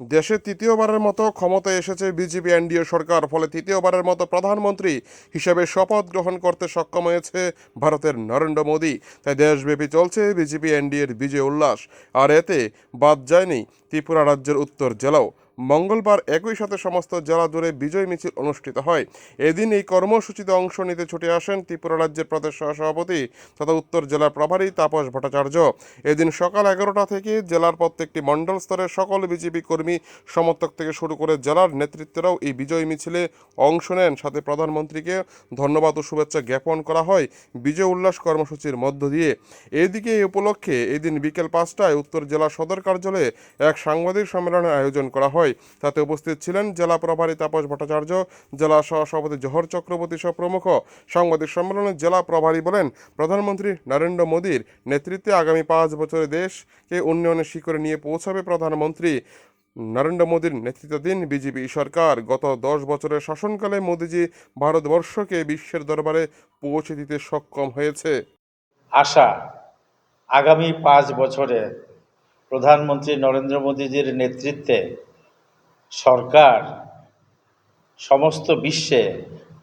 দেশে তৃতীয়বারের মতো ক্ষমতায় এসেছে বিজেপি এনডিএ সরকার, ফলে তৃতীয়বারের মতো প্রধানমন্ত্রী হিসেবে শপথ গ্রহণ করতে সক্ষম হয়েছে ভারতের নরেন্দ্র মোদী। তাই দেশব্যাপী চলছে বিজেপি এনডিএর বিজয় উল্লাস। আর এতে বাদ যায়নি ত্রিপুরা রাজ্যের উত্তর জেলাও। মঙ্গলবার একই সাথে সমস্ত জেলা জুড়ে বিজয় মিছিল অনুষ্ঠিত হয়। এদিন এই কর্মসূচিতে অংশ নিতে ছুটে আসেন ত্রিপুরা রাজ্যের প্রদেশ সহসভাপতি তথা উত্তর জেলার প্রভারী তাপস ভট্টাচার্য। এদিন সকাল এগারোটা থেকে জেলার প্রত্যেকটি মণ্ডল স্তরের সকল বিজেপি কর্মী সমর্থক থেকে শুরু করে জেলার নেতৃত্বরাও এই বিজয় মিছিলে অংশ নেন। সাথে প্রধানমন্ত্রীকে ধন্যবাদ ও শুভেচ্ছা জ্ঞাপন করা হয় বিজয় উল্লাস কর্মসূচির মধ্য দিয়ে। এদিকে এই উপলক্ষে এদিন বিকেল পাঁচটায় উত্তর জেলা সদর কার্যালয়ে এক সাংবাদিক সম্মেলনের আয়োজন করা হয়। তাতে উপস্থিত ছিলেন জেলা প্রভারী তাপস ভট্টাচার্য, জেলা সহসভাপতি জহর চক্রবর্তী সহ প্রমুখ। সাংবাদিক সম্মেলনে জেলা প্রভারী বলেন, প্রধানমন্ত্রী নরেন্দ্র মোদীর নেতৃত্বে আগামী পাঁচ বছরে দেশকে উন্নয়নের শিখরে নিয়ে পৌঁছাবে প্রধানমন্ত্রী নরেন্দ্র মোদীর নেতৃত্বাধীন বিজেপি সরকার। গত দশ বছরের শাসনকালে মোদীজি ভারতবর্ষকে বিশ্বের দরবারে পৌঁছে দিতে সক্ষম হয়েছে। আশা, আগামী পাঁচ বছরে প্রধানমন্ত্রী নরেন্দ্র মোদীজির নেতৃত্বে সরকার সমস্ত বিশ্বে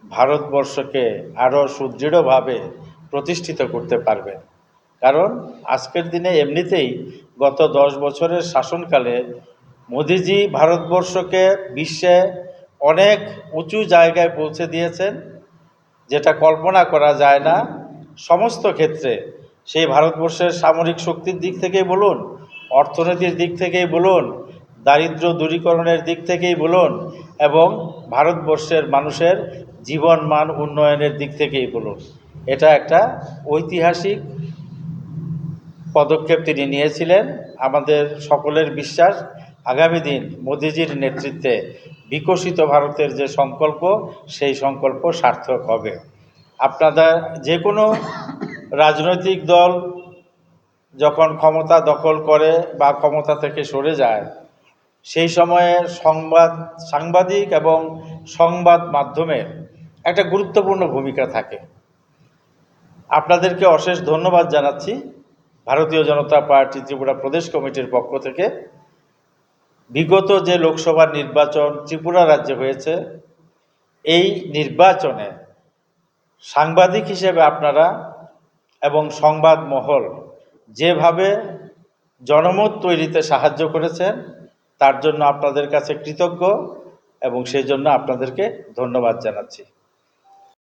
ভারতবর্ষকে আরও সুদৃঢ়ভাবে প্রতিষ্ঠিত করতে পারবে। কারণ আজকের দিনে এমনিতেই গত দশ বছরের শাসনকালে মোদিজি ভারতবর্ষকে বিশ্বে অনেক উঁচু জায়গায় পৌঁছে দিয়েছেন, যেটা কল্পনা করা যায় না। সমস্ত ক্ষেত্রে সেই ভারতবর্ষের সামরিক শক্তির দিক থেকেই বলুন, অর্থনীতির দিক থেকেই বলুন দারিদ্র দূরীকরণের দিক থেকেই বলুন এবং ভারতবর্ষের মানুষের জীবন মান উন্নয়নের দিক থেকেই বলুন। এটা একটা ঐতিহাসিক পদক্ষেপ তিনি নিয়েছিলেন। আমাদের সকলের বিশ্বাস, আগামী দিন মোদিজির নেতৃত্বে বিকশিত ভারতের যে সংকল্প, সেই সংকল্প সার্থক হবে। আপনাদের যে কোনো রাজনৈতিক দল যখন ক্ষমতা দখল করে বা ক্ষমতা থেকে সরে যায় সেই সময়ে সংবাদ, সাংবাদিক এবং সংবাদ মাধ্যমের একটা গুরুত্বপূর্ণ ভূমিকা থাকে। আপনাদেরকে অশেষ ধন্যবাদ জানাচ্ছি ভারতীয় জনতা পার্টি ত্রিপুরা প্রদেশ কমিটির পক্ষ থেকে। বিগত যে লোকসভা নির্বাচন ত্রিপুরা রাজ্যে হয়েছে, এই নির্বাচনে সাংবাদিক হিসেবে আপনারা এবং সংবাদ মহল যেভাবে জনমত তৈরিতে সাহায্য করেছেন তার জন্য আপনাদের কাছে কৃতজ্ঞ এবং সেই জন্য আপনাদেরকে ধন্যবাদ জানাচ্ছি।